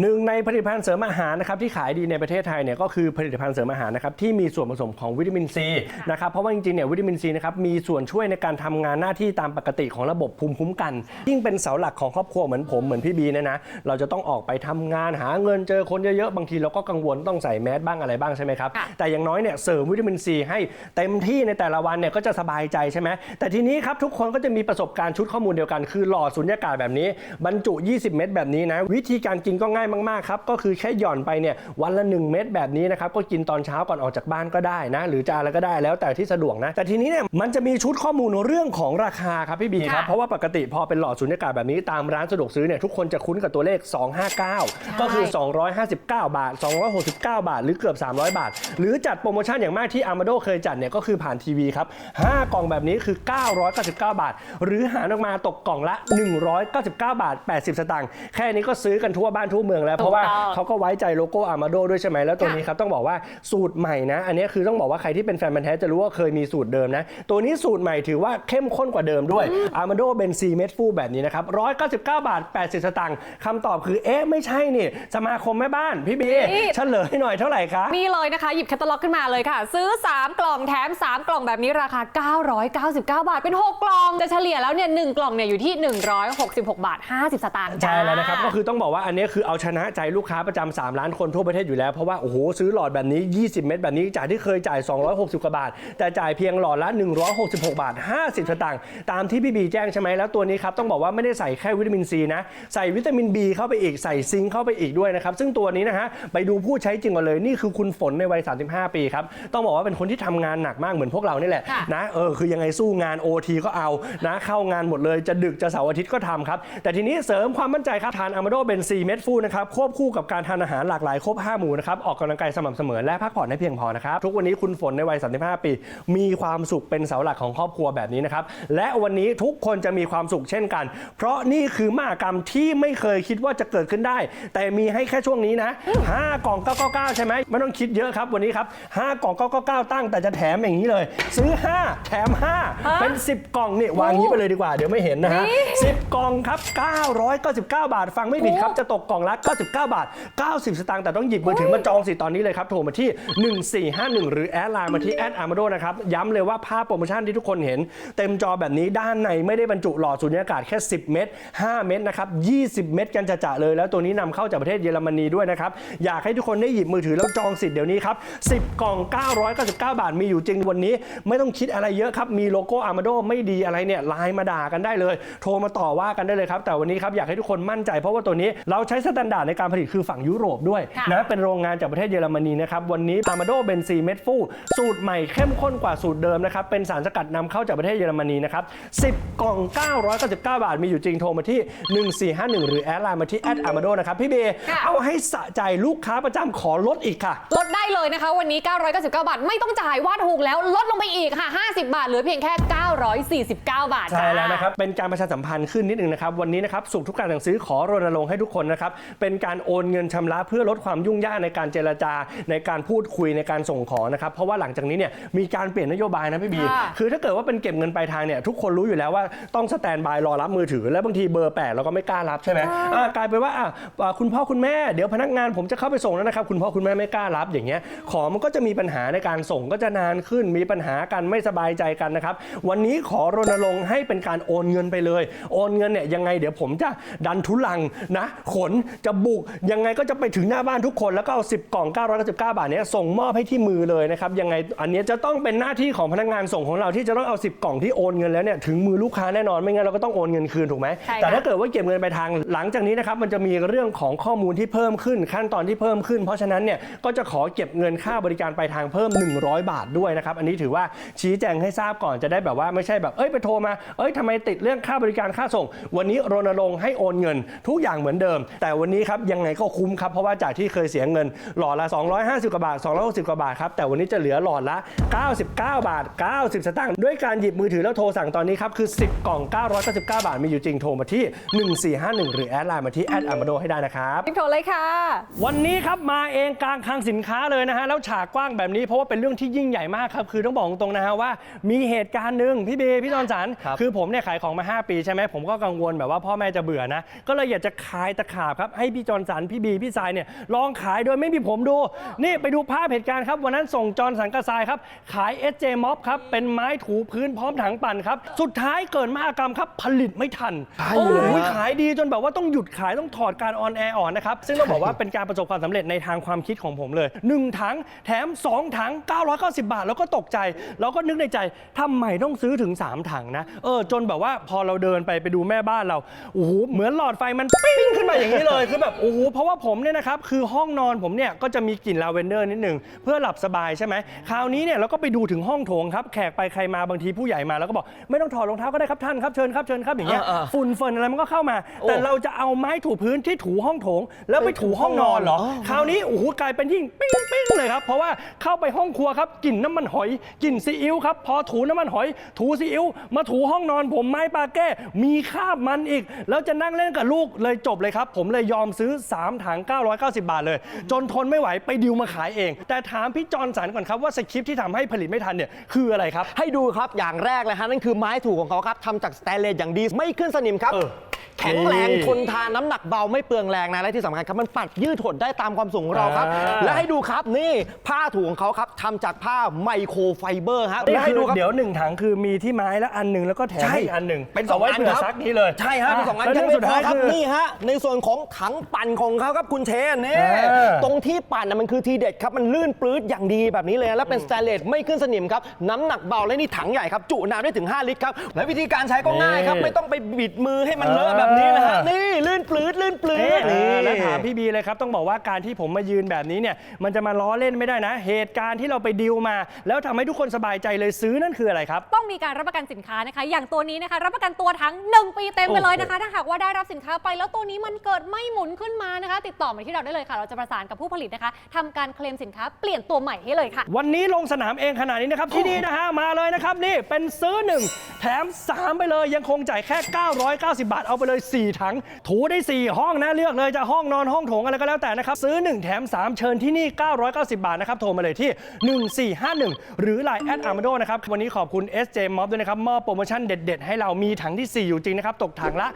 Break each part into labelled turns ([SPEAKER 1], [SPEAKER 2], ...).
[SPEAKER 1] หนึ่งในผลิตภัณฑ์เสริมอาหารนะครับที่ขายดีในประเทศไทยเนี่ยก็คือผลิตภัณฑ์เสริมอาหารนะครับที่มีส่วนผสมของวิตามินซีนะครับเพราะว่าจริงๆเนี่ยวิตามินซีนะครับมีส่วนช่วยในการทำงานหน้าที่ตามปกติของระบบภูมิคุ้มกัน ยิ่งเป็นเสาหลักของครอบครัวเหมือนผมเหมือนพี่บีเนะนะเราจะต้องออกไปทำงานหาเงินเจอคนเยอะๆ บางทีเราก็กังวลต้องใส่แมสบ้างอะไรบ้างใช่ไหมครับ
[SPEAKER 2] ค่ะ
[SPEAKER 1] แต่อย่างน้อยเนี่ยเสริมวิตามินซีให้เต็มที่ในแต่ละวันเนี่ยก็จะสบายใจใช่ไหมแต่ทีนี้ครับทุกคนก็จะมีประสบการณ์ชุดข้อมูลเดียวกัน คือหลอดสุญญากาศแบบนี้บรรจุ 20 เม็ดแบบนี้นะวิธีการกินก็ง่ายมากๆครับก็คือแค่หย่อนไปเนี่ยวันละ 1 เม็ดแบบนี้นะครับก็กินตอนเช้าก่อนออกจากบ้านก็ได้นะ หรือจะอะไรก็ได้แล้วแต่ที่สะดวกนะ แต่ทีนี้เนี่ยมันจะมีชุดข้อมูลเรื่องของราคาครับพี่บีครับ
[SPEAKER 2] ค่ะ
[SPEAKER 1] เพราะว่าปกติพอเป็นหลอดสุญญากาศแบบนี้ตามร้านสะดวกซื้อเนี่ยทุกคนจะคุ้นกับตัวเลข 259 ก็คือ 259 บาท 269 บาท หรือเกือบ 300 บาท หรือจัดโปรโมชั่นอย่างมากที่ Amado เคยจัดเนี่ยก็คือผ่านทีวีครับ5กล่องแบบนี้คือ 999 บาท หรือหารออกมาตกกล่องละ 199 บาท 80 สตางค์แค่นี้ก็ซื้อกันทั่วบ้านทั่วเมืองแล้ว เพราะว่า
[SPEAKER 2] ถูกต้อง
[SPEAKER 1] เขาก็ไว้ใจโลโก้ Amado ด้วยใช่ไหมแล้วตัวนี้ครับต้องบอกว่าสูตรใหม่นะ อันนี้คือต้องบอกว่าใครที่เป็นแฟนมันธุ์แท้จะรู้ว่าเคยมีสูตรเดิมนะ ตัวนี้สูตรใหม่ถือว่าเข้มข้นกว่าเดิมด้วย Amado เบนซีเม็ดฟูแบบนี้นะครับ199 บาท 80 สตางค์คำตอบคือเอ๊ะไม่ใช่นี่ สมาคมแม่บ้านพี่บี
[SPEAKER 2] นี่
[SPEAKER 1] เฉลยหน่อยเท่าไหร่คะ
[SPEAKER 2] นี่เลยนะคะ หยิบแคตตาล็อกขึ้นมาเลยค่ะ ซื้อ 3 กล่องแถม 3 กล่องแบบนี้ราคา 999 บาทเป็น 6 กล่องจะเฉลี่ยแล้วเนี่ยหกล่องเนี่ยอยู่ที่ 166 บาท 50 สตางค์จ้า
[SPEAKER 1] ใช่แล้วนะครับก็คือต้องบอกว่าอันนี้คือเอาชนะใจลูกค้าประจำ3ล้านคนทั่วประเทศอยู่แล้ว เพราะว่า โอ้โห ซื้อหลอดแบบนี้ 20 เม็ดแบบนี้ จากที่เคยจ่าย 260 กว่าบาท แต่จ่ายเพียงหลอดละ 166 บาท 50สตางค์ตามที่พี่บีแจ้งใช่ไหมแล้วตัวนี้ครับ ต้องบอกว่าไม่ได้ใส่แค่วิตามินซีนะ ใส่วิตามิน B เข้าไปอีกใส่ซิงค์เข้าไปอีกด้วยนะครับ ซึ่งตัวนี้นะฮะไปดูผู้ใช้จริงก่อนเลยนี่คือคุณฝนในวัย 35 ปีครับต้องบอกว่าเป็นคนที่ทำงานหนักมากเหมือนพวกเรานี่แหละ
[SPEAKER 2] ค่ะ
[SPEAKER 1] นะเออคือยังไงสู้งาน OT ก็เอานะเข้างานหมดเลยจะดึกจะเสาร์อาทิตย์ก็ทำครับแต่ทีนี้เสริมความมั่นใจครับทานอะมาโดเบนซีเม็ดฟูนะครับควบคู่กับการทานอาหารหลากหลายครบ5หมู่นะครับออกกำลังกายสม่ำเสมอและพักผ่อนให้เพียงพอนะครับทุกวันนี้คุณฝนในวัย 35 ปี มีความสุขเป็นเสาหลักของครอบครัวแบบนี้นะครับและวันนี้ทุกคนจะมีความสุขเช่นกัน เพราะนี่คือมหากรรมที่ไม่เคยคิดว่าจะเกิดขึ้นได้ แต่มีให้แค่ช่วงนี้นะ5กล่อง999 ใช่ไหมไม่ต้องคิดเยอะครับวันนี้ครับ5กล่อง999 ตั้งแต่จะแถมอย่างนี้เลย ซื้อ 5 แถม 5 เป็น 10 กล่องนี่วางนี้ไปเลยดีกว่าเดี๋ยวไม่เห็นนะฮะ10 กล่องครับ 999 บาทฟังไม่ผิดครับจะตกกล่องละ99 บาท 90 สตางค์แต่ต้องหยิบมือถือมาจองสิตอนนี้เลยครับ โทรมาที่ 1451 หรือแอดไลน์มาที่แอดอาร์มาโดนะครับ ย้ำเลยว่าภาพโปรโมชั่นที่ทุกคนเห็น เต็มจอแบบนี้ด้านในไม่ได้บรรจุหลอดสูญญากาศแค่ 10 เม็ด5 เม็ดนะครับ 20 เม็ดกันจะจะๆเลย แล้วตัวนี้นำเข้าจากประเทศเยอรมนีด้วยนะครับอยากให้ทุกคนได้หยิบมือถือแล้วจองสิทธิ์เดี๋ยวนี้ครับ10 กล่อง 999 บาทมีอยู่จริงวันนี้ ไม่ต้องคิดอะไรเยอะครับมีโลโก้อาร์มาโดไม่ดีอะไรเนี่ยไลน์มาด่ากันได้เลย โทรมาต่อว่ากันได้เลยครับแต่วันนี้ครับอยากให้ทุกคนมั่นใจเพราะว่าตัวนี้เราใช้สแตนดาร์ดในการผลิตคือฝั่งยุโรปด้วย
[SPEAKER 2] ค่ะ
[SPEAKER 1] นะเป็นโรงงานจากประเทศเยอรมนีนะครับวันนี้อาร์มาโดเบนซีเม็ดฟูสูตรใหม่เข้มข้นกว่าสูตรเดิมนะครับเป็นสารสกัดนำเข้าจากประเทศเยอรมนีนะครับ10 กล่อง 999 บาทมีอยู่จริงโทรมาที่ 1451 หรือแอดไลน์มาที่แอดอาร์มาโดนะครับพี่เบย์
[SPEAKER 2] ค่ะ
[SPEAKER 1] เอาให้สะใจลูกค้าประจำขอลดอีกค่ะ
[SPEAKER 2] ลดได้เลยนะคะ วันนี้ 999 บาท ไม่ต้องจ่ายว่าถูกแล้วลดลงไปอีกค่ะ 50 บาทเหลือเพียงแค่ 949 บาท
[SPEAKER 1] ใช่
[SPEAKER 2] จ้า
[SPEAKER 1] แล้วนะครับเป็นการประชาสัมพันธ์ขึ้นนิดนึงนะครับวันนี้นะครับสุขทุกการสั่งซื้อขอรณรงค์ให้ทุกคนนะครับเป็นการโอนเงินชำระเพื่อลดความยุ่งยากในการเจรจาในการพูดคุยในการส่งของนะครับเพราะว่าหลังจากนี้เนี่ยมีการเปลี่ยนนโยบายนะพี่บี
[SPEAKER 2] ค่ะ
[SPEAKER 1] คือถ้าเกิดว่าเป็นเก็บเงินปลายทางเนี่ยทุกคนรู้อยู่แล้วว่าต้องสแตนบายรอรับมือถือ แล้วบางทีเบอร์แปลกเราก็ไม่กล้ารับใช่ไหมอ่ากลายเป็นว่าอะอ่าคุณพ่อคุณแม่เดี๋ยวพนักงานผมจะเข้าไปส่งแล้วนะครับคุณพ่อคุณแม่ไม่กล้ารับอย่างเงี้ยของมันก็จะมีปัญหาในการส่งก็จะนานขึ้น มีปัญหากันไม่สบายใจกันนะครับวันนี้ขอรณรงค์ให้เป็นการโอนเงินไปเลย โอนเงินเนี่ยยังไงเดี๋ยวผมจะดันทุลังนะขนจะบุกยังไงก็จะไปถึงหน้าบ้านทุกคนแล้วก็เอา10 กล่อง 999 บาทเนี้ยส่งมอบให้ที่มือเลยนะครับยังไงอันเนี้ยจะต้องเป็นหน้าที่ของพนักงานส่งของเราที่จะต้องเอา 10 กล่องที่โอนเงินแล้วเนี่ยถึงมือลูกค้าแน่นอนไม่งั้นเราก็ต้องโอนเงินคืนถูกไหม
[SPEAKER 2] ใช่ค่ะ
[SPEAKER 1] แต่ถ้าเกิดว่าเก็บเงินไปลายทางหลังจากนี้นะครับมันจะมีเรื่องของข้อมูลที่เพิ่มขึ้นขั้นตอนที่เพิ่มขึ้น เพราะฉะนั้นเนี่ยก็จะขอเก็บเงินค่าบริการปลายทางเพิ่ม 100 บาทด้วยนะครับอันนี้ถือว่าชี้แจงให้ทราบก่อนจะได้แบบว่าไม่ใช่แบบเอ้ยไปโทรมาเอ้ยทำไมติดเรื่องค่าบริการค่าส่ง วันนี้รณรงค์ให้โอนเงินทุกอย่างเหมือนเดิม แต่วันนี้ครับยังไงก็คุ้มครับเพราะว่าจากที่เคยเสียเงินหลอดละ 250 กว่าบาท 260 กว่าบาทครับแต่วันนี้จะเหลือหลอดละ 99 บาท 90 สตางค์ด้วยการหยิบมือถือแล้วโทรสั่งตอนนี้ครับคือ 10 กล่อง 999 บาท มีอยู่จริงโทรมาที่ 1451 หรือแอดไลน์มาที่แอดอามาโดให้ได้นะครับ
[SPEAKER 2] รีบโทรเลยค่ะ
[SPEAKER 1] วันนี้ครับมาเองกลางคลังสินค้าเลยนะฮะแล้วฉากกว้างแบบนี้เพราะว่าเป็นเรื่องที่ยิ่งใหญ่มากครับคือต้องบอกตรงๆนะฮะว่ามีเหตุการณ์หนึ่งพี่เบย์พี่จอนสัน
[SPEAKER 3] ครับ
[SPEAKER 1] คือผมเนี่ยขายของมา 5 ปีใช่ไหมผมก็กังวลแบบว่าพ่อแม่จะเบื่อนะก็เลยอยากจะคลายตะขาบครับให้ให้พี่จอร์นสันพี่บีพี่สายเนี่ยลองขายโดยไม่มีผมดู นี่ไปดูภาพเหตุการณ์ครับวันนั้นส่งจอร์นสันกระทรายครับ ขาย SJ Mob ครับเป็นไม้ถูพื้นพร้อมถังปั่นครับ สุดท้ายเกิดมหากรรมครับผลิตไม่ทัน
[SPEAKER 3] ใช่
[SPEAKER 1] โอ้
[SPEAKER 3] เลย
[SPEAKER 1] โห
[SPEAKER 3] ฮะ
[SPEAKER 1] ขายดีจนแบบว่าต้องหยุดขายต้องถอดการออนแอร์ออกนะครับซึ่งต้องบอกว่าเป็นการประสบความสำเร็จในทางความคิดของผมเลย1ถังแถม2ถัง 990 บาท แล้วก็ตกใจ แล้วก็นึกในใจทำไมต้องซื้อถึง 3 ถังนะเออจนแบบว่าพอเราเดินไปไปดูแม่บ้านเราโอ้โหเหมือนหลอดไฟมันปิ้งขึ้นมาอย่างนี้เลยคือแบบโอ้โหเพราะว่าผมเนี่ยนะครับคือห้องนอนผมเนี่ยก็จะมีกลิ่นลาเวนเดอร์นิดหนึ่งเพื่อหลับสบายใช่ไหมคราวนี้เนี่ยเราก็ไปดูถึงห้องโถงครับแขกไปใครมาบางทีผู้ใหญ่มาแล้วก็บอกไม่ต้องถอดรองเท้าก็ได้ครับท่านครับเชิญครับเชิญครับอย่างเงี้ย
[SPEAKER 3] เออเออ
[SPEAKER 1] ฝุ่นเฟินอะไรมันก็เข้ามา แต่เราจะเอาไม้ถูพื้นที่ถูห้องโถง แล้วไปถูห้องนอนเหรอคราวนี้โอ้โหกลายเป็นยิ่งปิ้งปิ้งเลยครับ เพราะว่าเข้าไปห้องครัวครับกลิ่นน้ำมันหอยกลิ่นซีอิ๊วครับพอถูน้ำมันหอย ถูซีอิ๊วมาถูห้องนอนผมไม้ปาแก้ มีคราบมันอีก แล้วจะนั่งเล่นกับลูกเลยจบเลยครับ ผมเลยยอมซื้อ 3 ถัง 990 บาทเลย จนทนไม่ไหวไปดิวมาขายเอง แต่ถามพี่จอร์นสันก่อนครับว่าสคริปต์ที่ทำให้ผลิตไม่ทันเนี่ยคืออะไรครับ
[SPEAKER 3] ให้ดูครับอย่างแรกเลยฮะนั่นคือไม้ถูกของเขาครับทำจากสแตนเลสอย่างดีไม่ขึ้นสนิมครับ
[SPEAKER 1] เออ
[SPEAKER 3] แข็งแรง
[SPEAKER 1] นี่
[SPEAKER 3] ทนทานน้ำหนักเบาไม่เปลืองแรงนะและที่สำคัญครับมันปัดยืดหดได้ตามความสูงของเราครับ
[SPEAKER 1] อ่า
[SPEAKER 3] และให้ดูครับนี่ผ้าถูของเขาครับทำจากผ้าไมโครไฟเบอร์ฮะ
[SPEAKER 1] นี่
[SPEAKER 3] และให้
[SPEAKER 1] คือ
[SPEAKER 3] ดูครับ
[SPEAKER 1] เดี๋ยวหนึ่งถังคือมีที่ไม้แล้วอันหนึ่งแล้วก็แถม
[SPEAKER 3] ใช่
[SPEAKER 1] ให้อีกอันหนึ่ง
[SPEAKER 3] เป็นสองา
[SPEAKER 1] ไว้
[SPEAKER 3] อัน
[SPEAKER 1] เผื่อ
[SPEAKER 3] ครับ
[SPEAKER 1] ซักนี้เลย
[SPEAKER 3] ใช่ฮะเป็นสองอัน
[SPEAKER 1] แล้ว
[SPEAKER 3] ยัง
[SPEAKER 1] เรื่
[SPEAKER 3] ไม่
[SPEAKER 1] สุด
[SPEAKER 3] พอ
[SPEAKER 1] ท้าย
[SPEAKER 3] ครับ
[SPEAKER 1] คือ
[SPEAKER 3] นี่ฮะในส่วนของถังปั่นของเขาครับคุณเชนนี่
[SPEAKER 1] เออ
[SPEAKER 3] ตรงที่ปั่นน่ะมันคือทีเด็ดครับมันลื่นปลื้ดอย่างดีแบบนี้เลยนะและเป็นสแตนเลสไม่ขึ้นสนิมครับน้ำหนักเบาและนี่ถังใหญ่ครับจุน้ำได้ถึง 5 ลิตรครับและวิธีการใช้ก็ง่ายครับ
[SPEAKER 1] นี่
[SPEAKER 3] ไม่ต้องไปบิดมือให้มันเลอะแบบนี้นะฮะนี่ลื่นปลื้ดลื่นปลื้
[SPEAKER 1] เอ๊ะ
[SPEAKER 3] ด
[SPEAKER 1] เอ
[SPEAKER 3] นี่
[SPEAKER 1] อแล้วถามพี่บีเลยครับ ต้องบอกว่าการที่ผมมายืนแบบนี้เนี่ย มันจะมาล้อเล่นไม่ได้นะ เหตุการณ์ที่เราไปดิวมา แล้วทำให้ทุกคนสบายใจเลยซื้อนั่นคืออะไรครับ
[SPEAKER 2] ต้องมีการรับประกันสินค้านะคะ อย่างตัวนี้นะคะ รับประกันตัวทั้ง 1 ปีเต็มไปเลยนะคะ ถ้าหากว่าได้รับสินค้าไป แล้วตัวนี้มันเกิดไม่หมุนขึ้นมานะคะ ติดต่อมาที่เราได้เลยค่ะ เราจะประสานกับผู้ผลิตนะคะทำการเคลมสินค้าเปลี่ยนตัวใหม่ให้เลยค่ะ
[SPEAKER 1] วันนี้ลงสนามเองขนาดนี้นะครับที่นี่นะฮะมาเลยนะครับนี่เป็นซื้อ1แถม3ไปเลยยังคงจ่ายแค่ 990 บาทเอาาไปเลย 4 ถัง ถูได้ 4 ห้องนะเลือกเลยจะห้องนอนห้องโถงอะไรก็แล้วแต่นะครับ ซื้อ 1 แถม 3 เชิญที่นี่ 990 บาทนะครับ โทรมาเลยที่ 1451 หรือ Line แอดอาร์มาโดนะครับ วันนี้ขอบคุณ SJ Mob ด้วยนะครับมอบโปรโมชั่นเด็ด ๆ ให้เรามีถังที่ 4 อยู่จริงนะครับ ตกถังละ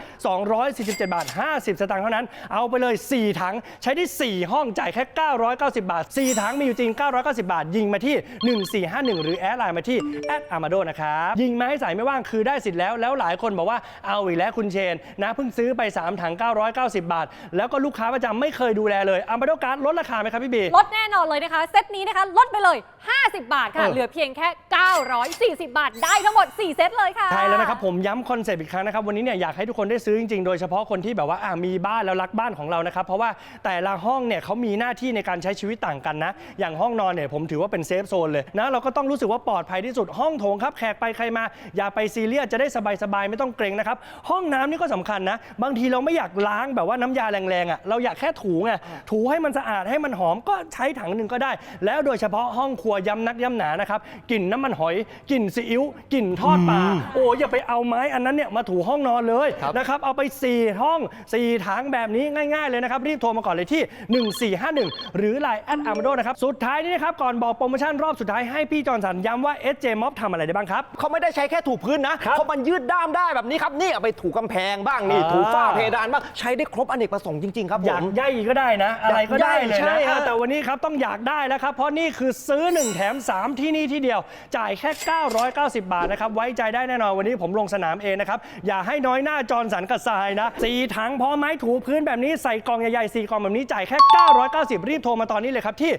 [SPEAKER 1] 247 บาท 50 สตางค์เท่านั้น เอาไปเลย 4 ถังใช้ได้ 4 ห้องจ่ายแค่ 990 บาท 4 ถังมีอยู่จริง 990 บาท ยิงมาที่ 1451 หรือแอดไลน์มาที่แอดอาร์มาโดนะครับยิงมาให้ใส่ไม่ว่างคือได้สิทธิ์แล้วแล้วหลายคนบอกว่าเอาอีกแล้วคุณเชนนะเพิ่งซื้อไป 3 ถัง 990 บาท แล้วก็ลูกค้าประจำไม่เคยดูแลเลยอาร์มาโดการ์ดลดราคาไหมครับพี่บี
[SPEAKER 2] ลดแน่นอนเลยนะคะ เซตนี้นะคะ ลดไปเลย 50 บาทค่ะ
[SPEAKER 1] เออ
[SPEAKER 2] เหลือเพียงแค่ 940 บาท ได้ทั้งหมด 4 เซตเลยค่ะ
[SPEAKER 1] ใช่แล้วนะครับผมย้ำคอนเซปต์อีกครั้งนะครับ วันนี้เนี่ยอยากให้ทุกคนได้ซื้อจริงๆ โดยเฉพาะคนที่แบบว่าอะมีบ้านแล้วรักบ้านของเรานะครับ เพราะว่าแต่ละห้องเนี่ยเขามีหน้าที่ในการใช้ชีวิตต่างกันนะ อย่างห้องนอนเนี่ยผมถือว่าเป็นเซฟโซนเลยนะเราก็ต้องรู้สึกว่าปลอดภัยที่สุดห้องโถงครับแขกไปใครมา อย่าไปซีเรียสจะได้สบายๆไม่ต้องเกรงนะครับห้องน้ำนี่ก็สำคัญนะ บางทีเราไม่อยากล้างแบบว่าน้ำยาแรงๆอะเราอยากแค่ถูไงถูให้มันสะอาดให้มันหอมก็ใช้ถังหนึ่งก็ได้ แล้วโดยเฉพาะห้องครัวย้ำนักย้ำหนานะครับกลิ่นน้ำมันหอยกลิ่นซีอิ๊วกลิ่นทอดปลาโอ้อย่าไปเอาไม้อันนั้นเนี่ยมาถูห้องนอนเลย
[SPEAKER 3] ครับ
[SPEAKER 1] นะครับเอาไป 4 ห้อง 4 ถังแบบนี้ง่ายๆเลยนะครับ รีบโทรมาก่อนเลยที่ 1451 หรือ Line แอดอาร์มาโดนะครับ สุดท้ายนี้นะครับ ก่อนบอกโปรโมชั่นรอบสุดท้ายให้พี่จอร์นสันย้ำว่า SJ Mob ทำอะไรได้บ้างครับ
[SPEAKER 3] เขาไม่ได้ใช้แค่ถูพื้นนะครับเพราะมันยืดด้ามได้แบบนี้ครับ นี่เอาไปถูกำแพงบ้างนี่
[SPEAKER 1] อ่า
[SPEAKER 3] ถูฝ้าเพดานบ้างใช้ได้ครบอเนกประสงค์จริง ๆ ครับผ
[SPEAKER 1] อยาก
[SPEAKER 3] ม
[SPEAKER 1] ย่ายก็ได้นะ อะไรก็ได้เลย
[SPEAKER 3] ใช่
[SPEAKER 1] นะ
[SPEAKER 3] ฮะ
[SPEAKER 1] อ่าแต่วันนี้ครับต้องอยากได้แล้วครับ เพราะนี่คือซื้อ 1 แถม 3 ที่นี่ที่เดียว จ่ายแค่ 990 บาทนะครับ ไว้ใจได้แน่นอนวันนี้ผมลงสนามเองนะครับ อย่าให้น้อยหน้าจอร์นสันกับทรายนะสีถังพร้อมไม้ถูพื้นแบบนี้ใส่กล่องใหญ่ๆสีกล่องแบบนี้จ่ายแค่ 990 รีบโทรมาตอนนี้เลยครับที่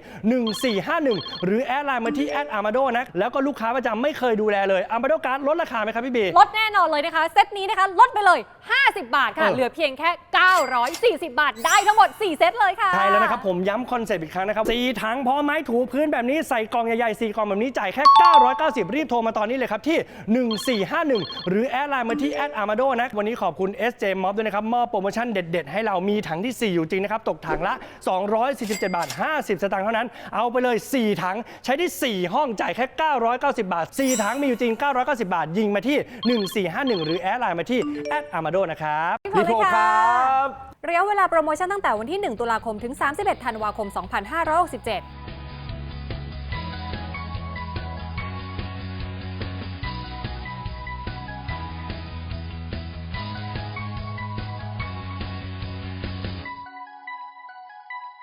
[SPEAKER 1] 1451 หรือแอดไลน์มาที่แอดอาร์มาโดนะแล้วก็ลูกค้าประจำไม่เคยดูแลเลยอาร์มาโดการ์ดลดราคาไหมครับพี่บี
[SPEAKER 2] ลดแน่นอนเลยนะคะ เซตนี้นะคะ ลดไปเลย50 บาทค่ะ
[SPEAKER 1] เออ
[SPEAKER 2] เหลือเพียงแค่ 940 บาท ได้ทั้งหมด 4 เซตเลยค่ะ
[SPEAKER 1] ใช่แล้วนะครับผมย้ำคอนเซปต์อีกครั้งนะครับสีถังพร้อมไม้ถูพื้นแบบนี้ใส่กล่องใหญ่ๆสีกล่องแบบนี้จ่ายแค่ 990 รีบโทรมาตอนนี้เลยครับที่ 1451 หรือแอดไลน์มาที่แอดอาร์มาโดนะ วันนี้ขอบคุณ SJ Mob ด้วยนะครับ มอบโปรโมชั่นเด็ดๆ ให้เรามีถังที่ 4 อยู่จริงนะครับ ตกถังละ 247 บาท 50 สตางค์เท่านั้น เอาไปเลย 4 ถังใช้ได้4ห้องจ่ายแค่ 990 บาท 4 ถังมีอยู่จริง 990 บาท ยิงมาที่ 1451 หรือแอดไลน์มาที่แอดอาร์มาโดนะครับ
[SPEAKER 3] พี่โพครับ
[SPEAKER 2] ระยะเวลาโปรโมชั่นตั้งแต่วันที่ 1 ตุลาคมถึง 31 ธันวาคม 2567